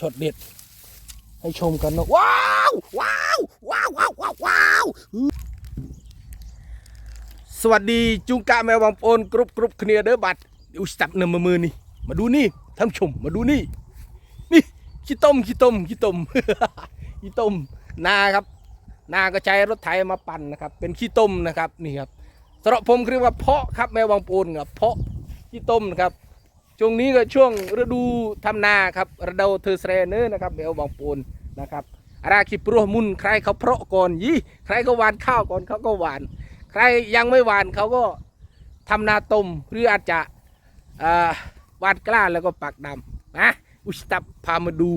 ช็อตเด็ด ให้ชมกันนะว้าวว้าวว้าวว้าวว้าววาวสวัสดีจุงกะแมวบางปนกรุบกรุบเคลียเด้อบัตรอุยสับหนึ่งมือมือนี่มาดูนี่ท่านชมมาดูนี่ นี่ขี้ต้มขี้ต้มขี้ต้มขี้ต้มนาครับ นาก็ใช้รถไถมาปั่นนะครับ เป็นขี้ต้มนะครับนี่ครับสำหรับผมเรียกว่าเพาะครับแมวบางปูนครับเพาะขี้ต้มนะครับ ช่วงนี้ก็ช่วงฤดูทำนาครับฤดูเทอร์เสเรเนอร์นะครับแมวบางปูนนะครับอาราคิปรัวมุนใครเขาเพาะก่อนยี่ใครก็หวานข้าวก่อนเขาก็หวาน ใครยังไม่หวานเขาก็ทำนาต้มหรืออาจจะหวานกล้าแล้วก็ปักดำนะอุชตับพามาดู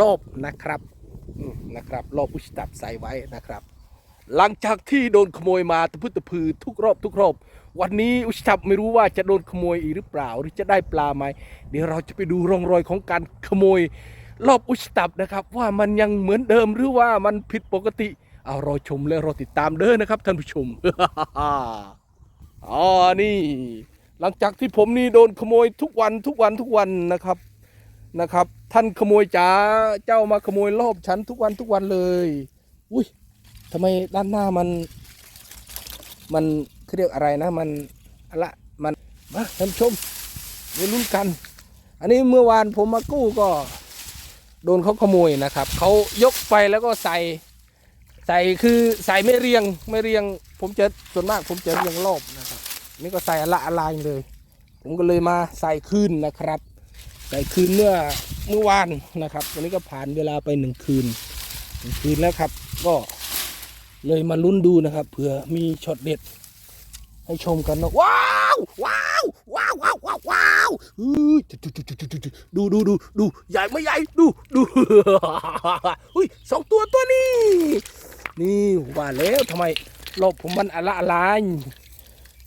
รอบนะครับนะครับรอบอุชตับใส่ไว้นะครับ หลังจากที่โดนขโมยมาตะพึดตะพือทุกรอบทุกรอบ วันนี้อุชตับไม่รู้ว่าจะโดนขโมยอีกหรือเปล่า หรือจะได้ปลาไหมเดี๋ยวเราจะไปดูร่องรอยของการขโมย รอบอุชตับนะครับ ว่ามันยังเหมือนเดิมหรือว่ามันผิดปกติเอารอชมและรอติดตามเด้อนะครับท่านผู้ชมอ๋อนี่ หลังจากที่ผมนี่โดนขโมยทุกวันทุกวันทุกวันนะครับนะครับ ท่านขโมยจ๋าเจ้ามาขโมยรอบฉันทุกวันทุกวันเลย อุ้ยทำไมด้านหน้ามัน มัน เรียกอะไรนะ มันอะมันมาท่านชมเดี๋ยวลุ้นกัน อันนี้เมื่อวานผมมากู้ก็ โดนเขาขโมยนะครับเขายกไปแล้วก็ใส่ใส่คือใส่ไม่เรียงไม่เรียง ผมจะส่วนมากผมจะเรียงรอบนะครับ นี่ก็ใส่ละอะลายเลย ผมก็เลยมาใส่คืนนะครับ ใส่คืนเมื่อเมื่อวานนะครับวันนี้ก็ผ่านเวลาไปหนึ่งคืนหนึ่งคืนแล้วครับ ก็เลยมาลุ้นดูนะครับเผื่อมีช็อตเด็ด ให้ชมกันนะว้าวว้าวว้าวว้าวว้าวว้าวอื้อดูดูดูดูดูใหญ่ไม่ใหญ่ดูดูอุ้ยสองตัวตัวนี้นี่ว่าแล้วทำไมรอบผมมันอะละอะลาย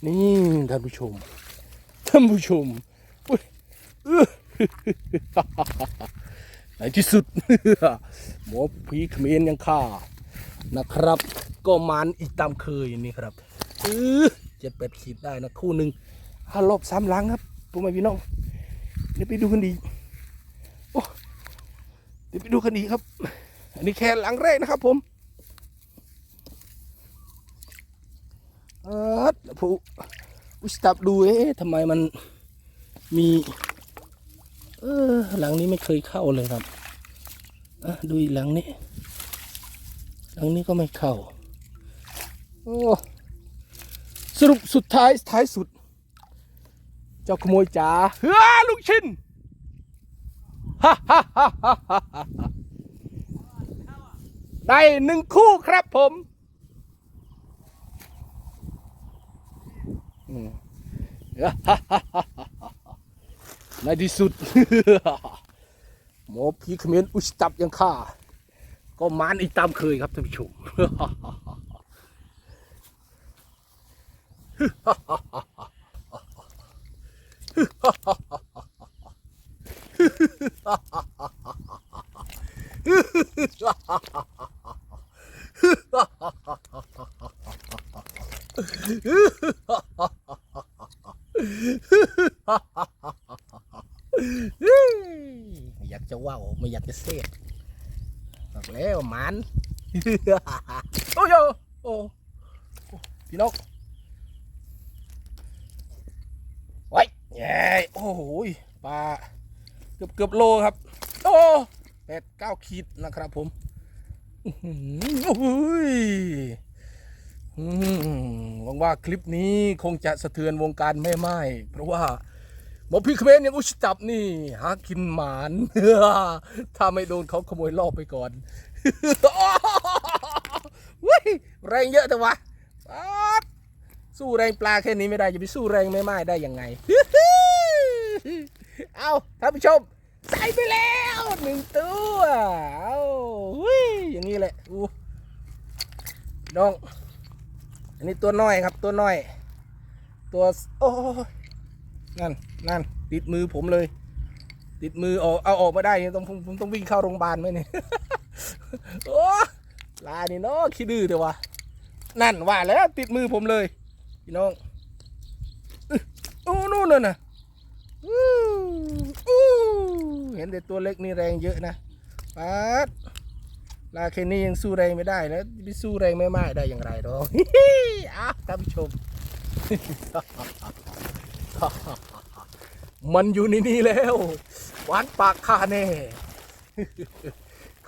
นี่ท่านผู้ชมท่านผู้ชมอุ๊ยอื้อในที่สุดหมอผีเขมรยังฆ่านะครับ ก็มานอีกตามเคยนี่ครับเออ เจ็ดแปดขีดได้นะคู่หนึ่งห้ารอบสามหลังครับผมไม่พี่น้องเดี๋ยวไปดูกันดีโอ้เดี๋ยวไปดูกันดีครับ อันนี้แค่หลังแรกนะครับ ผมเออผู้อุสตับดูเอ๊ะทำไมมันมีเออหลังนี้ไม่เคยเข้าเลยครับอะดูอีกหลังนี้ หลังนี้ก็ไม่เข้า โอ้ สรุปสุดท้ายท้ายสุด เจ้าขโมยจ๋าเฮ้ยลูกชิ้นฮ่าฮ่าฮ่าฮ่าฮ่าฮ่าได้หนึ่งคู่ครับผมอืมฮ่าฮ่าฮ่าฮ่าฮ่าในที่สุด หมอผีเขมรอุชตับยังฆ่า ก็มานอีกตามเคยครับท่านผู้ชม ไม่อยากจะว่าวไม่อยากจะเซฟบอกแล้วมัน โอ้ยโอ้พี่นกไว้ แย่โอ้โหปลาเกือบเกือบโลครับ โอ้แปดเก้าขีดนะครับผมอื้อหือโอ้ยอืมหวังว่าคลิปนี้คงจะสะเทือนวงการแม่ไม้เพราะว่าหมอพี่เขมรยังอุชจับนี่หากินหมานถ้าไม่โดนเขาขโมยรอบไปก่อนว้ยแรงเยอะแต่วะป๊าสู้แรงปลาแค่นี้ไม่ได้จะไปสู้แรงไม่ไม้ได้ยังไง เอาท่านผู้ชม ใส่ไปแล้วหนึ่งตัวเอาอุ้ยอย่างนี้แหละอู้น้อง อันนี้ตัวน้อยครับตัวน้อย ตัวโอ้นั่นนั่นติดมือผมเลย ติดมือออกเอาออกมาได้เนี่ยต้องผมผมต้องวิ่งเข้าโรงพยาบาลไหมเนี่ยโอ้ลานี่เนาะขี้ดื้อแต่ว่านั่นว่าแล้วติดมือผมเลยพี่น้องอื้อโอ้นู่นน่ะนะอู้อู้ เห็นแต่ตัวเล็กนี่แรงเยอะนะปัดลาแค่นี้ยังสู้แรงไม่ได้แล้วไปสู้แรงแม่ไม้ได้อย่างไรหรออ้าท่านผู้ชม มันอยู่ในนี้แล้วหวานปากข้าแน่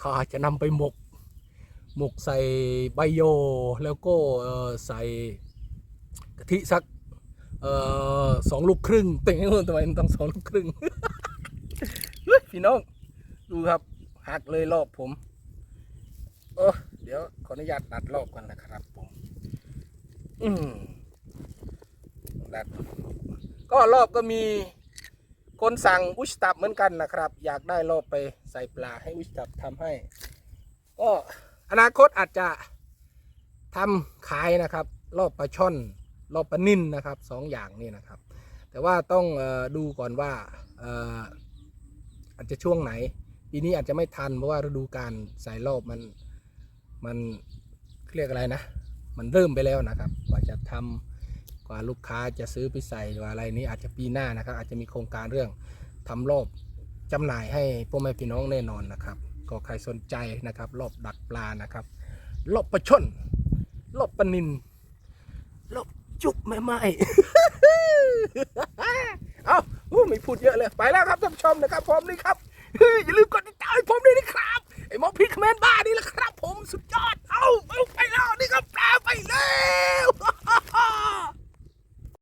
ข้าจะนำไปหมก หมกใส่ใบโย แล้วก็ใส่กะทิสักสองลูกครึ่งเต็งทำไมต้องสองลูกครึ่ง พี่น้อง ดูครับหักเลยรอบผมเออเดี๋ยวขออนุญาตตัดรอบก่อนนะครับผม อืมตัดก็รอบก็มีคนสั่งอุชตับเหมือนกันนะครับ อยากได้รอบไปใส่ปลาให้อุชตับทำให้ ก็อนาคตอาจจะทำขายนะครับ รอบปลาช่อน รอบปลานิ่นนะครับสองอย่างนี่นะครับ แต่ว่าต้องออดูก่อนว่า อาจจะช่วงไหน ปีนี้อาจจะไม่ทันเพราะว่าฤดูการใส่รอบมันมันเรียกอะไรนะ มันเริ่มไปแล้วนะครับกว่าจะทำกว่าลูกค้าจะซื้อไปใส่หรือว่าอะไรนี้อาจจะปีหน้านะครับ อาจจะมีโครงการเรื่องทำรอบจำหน่ายให้พ่อแม่พี่น้องแน่นอนนะครับ ก็ใครสนใจนะครับ รอบดักปลานะครับ รอบปลาช่อนรอบปลานินรอบจุบแม่ไม้เอา อู้ไม่พูดเยอะเลย ไปแล้วครับท่านผู้ชมนะครับพร้อมนี่ครับอย่าลืมกดติดตามผมด้วยนะครับ ไอ้มอพิคเมนบ้านี่แหละครับ ผมสุดยอด เอาไปแล้วนี่ก็ปลไปแล้ว